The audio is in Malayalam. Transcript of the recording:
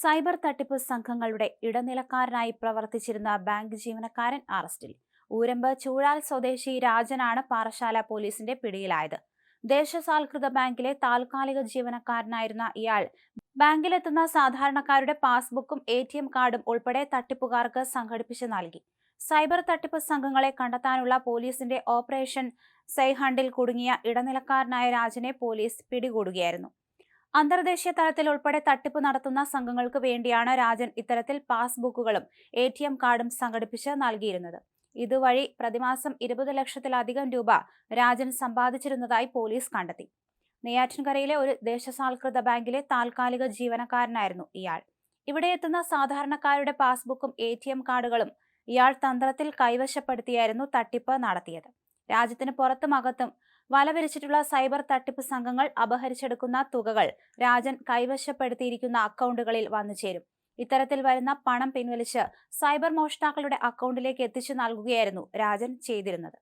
സൈബർ തട്ടിപ്പ് സംഘങ്ങളുടെ ഇടനിലക്കാരനായി പ്രവർത്തിച്ചിരുന്ന ബാങ്ക് ജീവനക്കാരൻ അറസ്റ്റിൽ. ഊരമ്പ് ചൂഴാൽ സ്വദേശി രാജനാണ് പാറശാല പോലീസിന്റെ പിടിയിലായത്. ദേശസാൽകൃത ബാങ്കിലെ താൽക്കാലിക ജീവനക്കാരനായിരുന്ന ഇയാൾ ബാങ്കിലെത്തുന്ന സാധാരണക്കാരുടെ പാസ്ബുക്കും എ ടി എം കാർഡും ഉൾപ്പെടെ തട്ടിപ്പുകാർക്ക് സംഘടിപ്പിച്ച് നൽകി. സൈബർ തട്ടിപ്പ് സംഘങ്ങളെ കണ്ടെത്താനുള്ള പോലീസിന്റെ ഓപ്പറേഷൻ സൈഹണ്ടിൽ കുടുങ്ങിയ ഇടനിലക്കാരനായ രാജനെ പോലീസ് പിടികൂടുകയായിരുന്നു. അന്തർദേശീയ തലത്തിൽ ഉൾപ്പെടെ തട്ടിപ്പ് നടത്തുന്ന സംഘങ്ങൾക്ക് വേണ്ടിയാണ് രാജൻ ഇത്തരത്തിൽ പാസ്ബുക്കുകളും എ ടി എം കാർഡും സംഘടിപ്പിച്ച് നൽകിയിരുന്നത്. ഇതുവഴി പ്രതിമാസം ഇരുപത് ലക്ഷത്തിലധികം രൂപ രാജൻ സമ്പാദിച്ചിരുന്നതായി പോലീസ് കണ്ടെത്തി. നെയ്യാറ്റിൻകരയിലെ ഒരു ദേശസാൽകൃത ബാങ്കിലെ താൽക്കാലിക ജീവനക്കാരനായിരുന്നു ഇയാൾ. ഇവിടെ എത്തുന്ന സാധാരണക്കാരുടെ പാസ്ബുക്കും എ ടി എം കാർഡുകളും ഇയാൾ തന്ത്രത്തിൽ കൈവശപ്പെടുത്തിയായിരുന്നു തട്ടിപ്പ് നടത്തിയത്. രാജ്യത്തിന് പുറത്തും അകത്തും വലവിരിച്ചിട്ടുള്ള സൈബർ തട്ടിപ്പ് സംഘങ്ങൾ അപഹരിച്ചെടുക്കുന്ന തുകകൾ രാജൻ കൈവശപ്പെടുത്തിയിരിക്കുന്ന അക്കൗണ്ടുകളിൽ വന്നു ചേരും. ഇത്തരത്തിൽ വരുന്ന പണം പിൻവലിച്ച് സൈബർ മോഷ്ടാക്കളുടെ അക്കൗണ്ടിലേക്ക് എത്തിച്ചു നൽകുകയായിരുന്നു രാജൻ ചെയ്തിരുന്നത്.